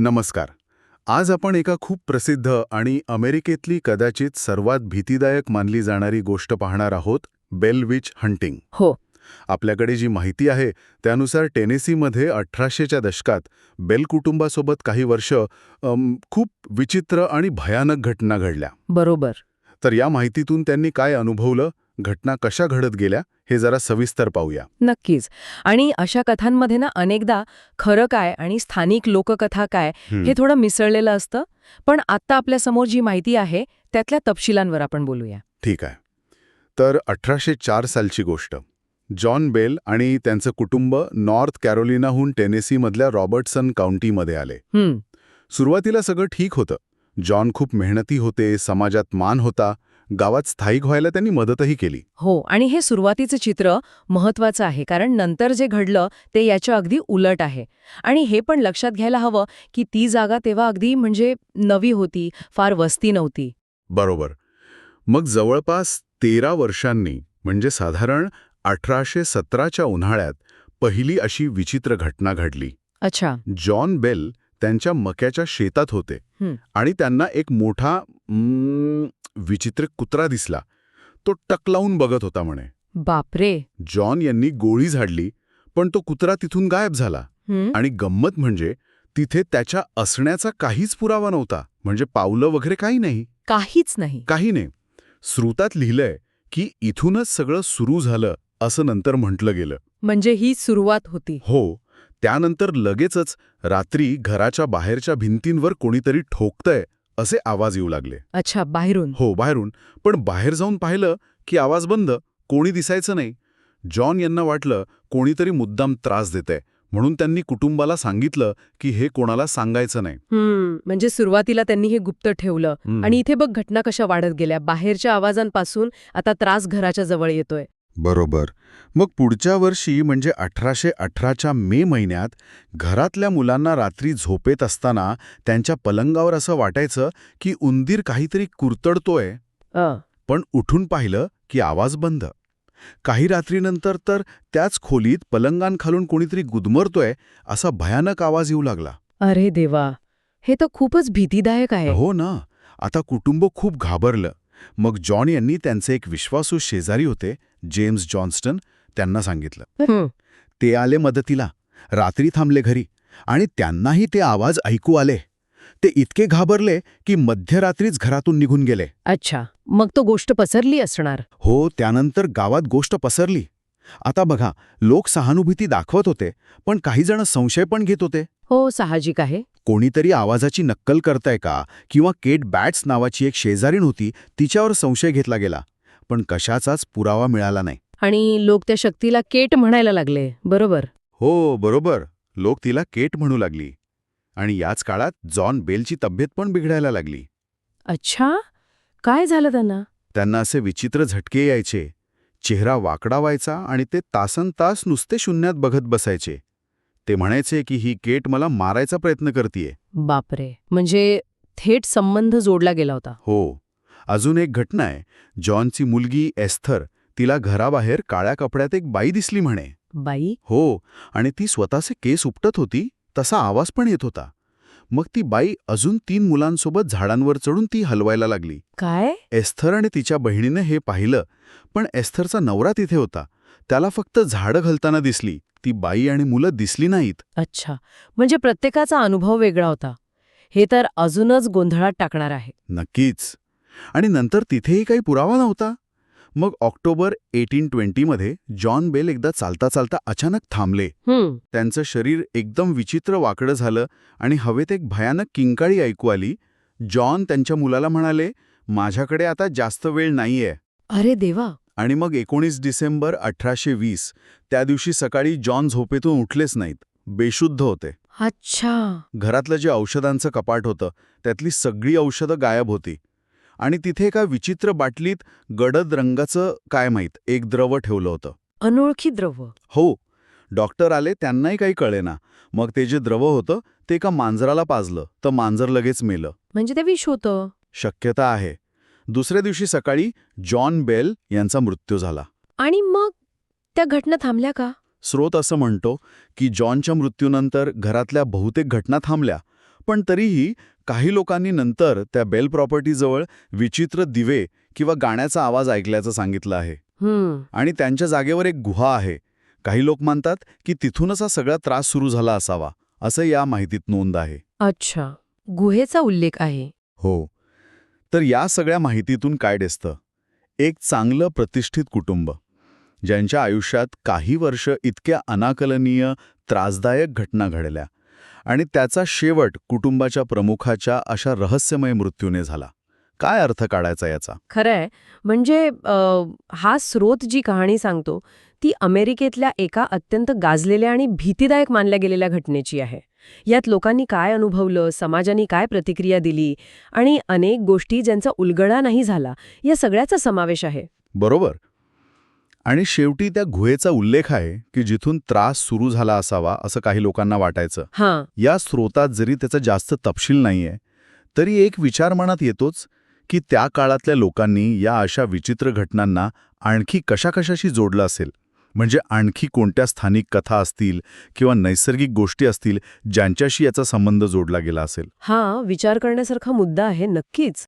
नमस्कार. आज आपण एका खूप प्रसिद्ध आणि अमेरिकेतली कदाचित सर्वात भीतीदायक मानली जाणारी गोष्ट पाहणार आहोत बेल विच हंटिंग. हो. आपल्याकडे जी माहिती आहे त्यानुसार टेनेसीमध्ये अठराशेच्या दशकात बेल कुटुंबासोबत काही वर्ष अम, खूप विचित्र आणि भयानक घटना घडल्या. बरोबर. तर या माहितीतून त्यांनी काय अनुभवलं घटना कशा घडत गेल्या? हे जरा सविस्तर पाहूया. नक्कीच. आणि अशा कथांमध्ये ना अनेकदा खरं काय आणि स्थानिक लोककथा काय हं, थोडं मिसळलेलं असतं. पण आत्ता आपल्यासमोर जी माहिती आहे त्यातल्या तपशिलांवर आपण बोलूया. ठीक आहे. तर अठराशे चार सालची गोष्ट. जॉन बेल आणि त्यांचं कुटुंब नॉर्थ कॅरोलिनाहून टेनेसीमधल्या रॉबर्टसन काउंटीमध्ये आले. सुरुवातीला सगळं ठीक होतं. जॉन खूप मेहनती होते समाजात मान होता. गावात स्थायिक व्हायला त्यांनी मदतही केली. हो आणि हे सुरुवातीचं चित्र महत्वाचं आहे कारण नंतर जे घडलं ते याच्या अगदी उलट आहे. आणि हे पण लक्षात घ्यायला हवं की ती जागा तेव्हा अगदी म्हणजे नवी होती फार वस्ती नव्हती. बरोबर. मग जवळपास तेरा वर्षांनी म्हणजे साधारण अठराशे सतराच्या उन्हाळ्यात पहिली अशी विचित्र घटना घडली. अच्छा. जॉन बेल त्यांच्या मक्याच्या शेतात होते. आणि त्यांना एक मोठा विचित्र कुत्रा दिसला. तो टक लावून बघत होता म्हणे. बापरे. जॉन यांनी गोळी झाडली पण तो कुत्रा तिथून गायब झाला. आणि गंमत म्हणजे तिथे त्याच्या असण्याचा काहीच पुरावा नव्हता. म्हणजे पावलं वगैरे काही नाही. काहीच नाही. काही नाही. श्रुतात लिहिलंय की इथूनच सगळं सुरू झालं असं नंतर म्हटलं गेलं. म्हणजे ही सुरुवात होती. हो त्यानंतर लगेचच रात्री घराच्या बाहेरच्या भिंतींवर कोणीतरी ठोकतंय असे आवाज येऊ लागले. अच्छा बाहेरून? हो बाहेरून. पण बाहेर जाऊन पाहिलं की आवाज बंद कोणी दिसायचं नाही. जॉन यांना वाटलं कोणीतरी मुद्दाम त्रास देतंय. म्हणून त्यांनी कुटुंबाला सांगितलं की हे कोणाला सांगायचं नाही. म्हणजे सुरुवातीला त्यांनी हे गुप्त ठेवलं. आणि इथे बघ घटना कशा वाढत गेल्या. बाहेरच्या आवाजांपासून आता त्रास घराच्या जवळ येतोय. बरोबर. मग पुढच्या वर्षी म्हणजे अठराशे अठराच्या मे महिन्यात घरातल्या मुलांना रात्री झोपेत असताना त्यांच्या पलंगावर असं वाटायचं की उंदीर काहीतरी कुरतडतोय. पण उठून पाहिलं की आवाज बंद. काही रात्रीनंतर तर त्याच खोलीत पलंगांखालून कोणीतरी गुदमरतोय असा भयानक आवाज येऊ लागला. अरे देवा! हे तर खूपच भीतीदायक आहे. हो ना. आता कुटुंब खूप घाबरलं. मग जॉन यांनी त्यांचे एक विश्वासू शेजारी होते जेम्स जॉन्स्टन त्यांना सांगितलं. ते आले मदतीला. रात्री थांबले घरी आणि त्यांनाही ते आवाज ऐकू आले. ते इतके घाबरले की मध्यरात्रीच घरातून निघून गेले. अच्छा. मग तो गोष्ट पसरली असणार. हो त्यानंतर गावात गोष्ट पसरली. आता बघा लोक सहानुभूती दाखवत होते पण काही जण संशय पण घेत होते. हो साहजिक आहे. कोणीतरी आवाजाची नक्कल करताय का? किंवा केट बॅट्स नावाची एक शेजारीण होती तिच्यावर संशय घेतला गेला. पण कशाचाच पुरावा मिळाला नाही. आणि लोक त्या शक्तीला केट म्हणायला लागले बरोबर? हो बरोबर. लोक तिला केट म्हणू लागली. आणि याच काळात जॉन बेलची तब्येत पण बिघडायला लागली. अच्छा? काय झालं त्यांना? त्यांना असे विचित्र झटके यायचे. चेहरा वाकडा व्हायचा आणि ते तासन तास नुसते शून्यात बघत बसायचे. ते म्हणायचे की ही केट मला मारायचा प्रयत्न करतीये. बापरे. म्हणजे थेट संबंध जोडला गेला होता. हो. अजून एक घटना आहे. जॉनची मुलगी एस्थर तिला घराबाहेर काळ्या कपड्यात एक बाई दिसली म्हणे. बाई? हो आणि ती स्वतःचे केस उपटत होती तसा आवाज पण येत होता. मग ती बाई अजून तीन मुलांसोबत झाडांवर चढून ती हलवायला लागली. काय? एस्थर आणि तिच्या बहिणीनं हे पाहिलं पण एस्थरचा नवरा तिथे होता. त्याला फक्त झाडं घालताना दिसली. ती बाई आणि मुलं दिसली नाहीत. अच्छा. म्हणजे प्रत्येकाचा अनुभव वेगळा होता. हे तर अजूनच गोंधळात टाकणार आहे. नक्कीच. आणि नंतर तिथेही काही पुरावा नव्हता. मग ऑक्टोबर एटीन ट्वेंटीमध्ये जॉन बेल एकदा चालता चालता अचानक थांबले. त्यांचं शरीर एकदम विचित्र वाकडं झालं आणि हवेत एक भयानक किंकाळी ऐकू आली. जॉन त्यांच्या मुलाला म्हणाले माझ्याकडे आता जास्त वेळ नाहीये. अरे देवा. आणि मग एकोणीस डिसेंबर अठराशे वीस त्या दिवशी सकाळी जॉन झोपेतून उठलेच नाहीत. बेशुद्ध होते. अच्छा. घरातलं जे औषधांचं कपाट होतं त्यातली सगळी औषधं गायब होती. आणि तिथे एका विचित्र बाटलीत गडद रंगाचं काय माहीत एक द्रव ठेवलं होतं. अनोळखी द्रव. हो डॉक्टर आले त्यांनाही काही कळेना. मग ते जे द्रव होतं ते एका मांजराला पाजलं तर मांजर लगेच मेलं. म्हणजे ते विष होतं? शक्यता आहे. दुसऱ्या दिवशी सकाळी जॉन बेल यांचा मृत्यू झाला. आणि मग त्या घटना थांबल्या का? स्रोत असं म्हणतो की जॉनच्या मृत्यूनंतर घरातल्या बहुतेक घटना थांबल्या पण तरीही काही लोकांनी नंतर त्या बेल प्रॉपर्टीजवळ विचित्र दिवे किंवा गाण्याचा आवाज ऐकल्याचं सांगितलं आहे. आणि त्यांच्या जागेवर एक गुहा आहे. काही लोक मानतात की तिथूनच हा सगळा त्रास सुरू झाला असावा असं या माहितीत नोंद आहे. अच्छा. गुहेचा उल्लेख आहे. हो. तर या सगळ्या माहितीतून काय दिसतं? एक चांगलं प्रतिष्ठित कुटुंब ज्यांच्या आयुष्यात काही वर्ष इतक्या अनाकलनीय त्रासदायक घटना घडल्या. आणि त्याचा शेवट कुटुंबाच्या प्रमुखाच्या अशा रहस्यमय मृत्यूने झाला. काय अर्थ काढायचा याचा? खरंय. म्हणजे हा स्रोत जी कहाणी सांगतो ती अमेरिकेतल्या एका अत्यंत गाजलेल्या आणि भीतीदायक मानल्या गेलेल्या घटनेची आहे. यात लोकांनी काय अनुभवलं समाजाने काय प्रतिक्रिया दिली आणि अनेक गोष्टी ज्यांचा उलगडा नाही झाला या सगळ्याचा समावेश आहे. बरोबर. आणि शेवटी त्या गुहेचा उल्लेख आहे की जिथून त्रास सुरू झाला असावा असं काही लोकांना वाटायचं. हां. या स्रोतात जरी त्याचा जास्त तपशील नाहीये तरी एक विचार मनात येतोच की त्या काळातल्या लोकांनी या अशा विचित्र घटनांना आणखी कशाकशाशी जोडलं असेल? म्हणजे आणखी कोणत्या स्थानिक कथा असतील किंवा नैसर्गिक गोष्टी असतील ज्यांच्याशी याचा संबंध जोडला गेला असेल? हा विचार करण्यासारखा मुद्दा आहे नक्कीच.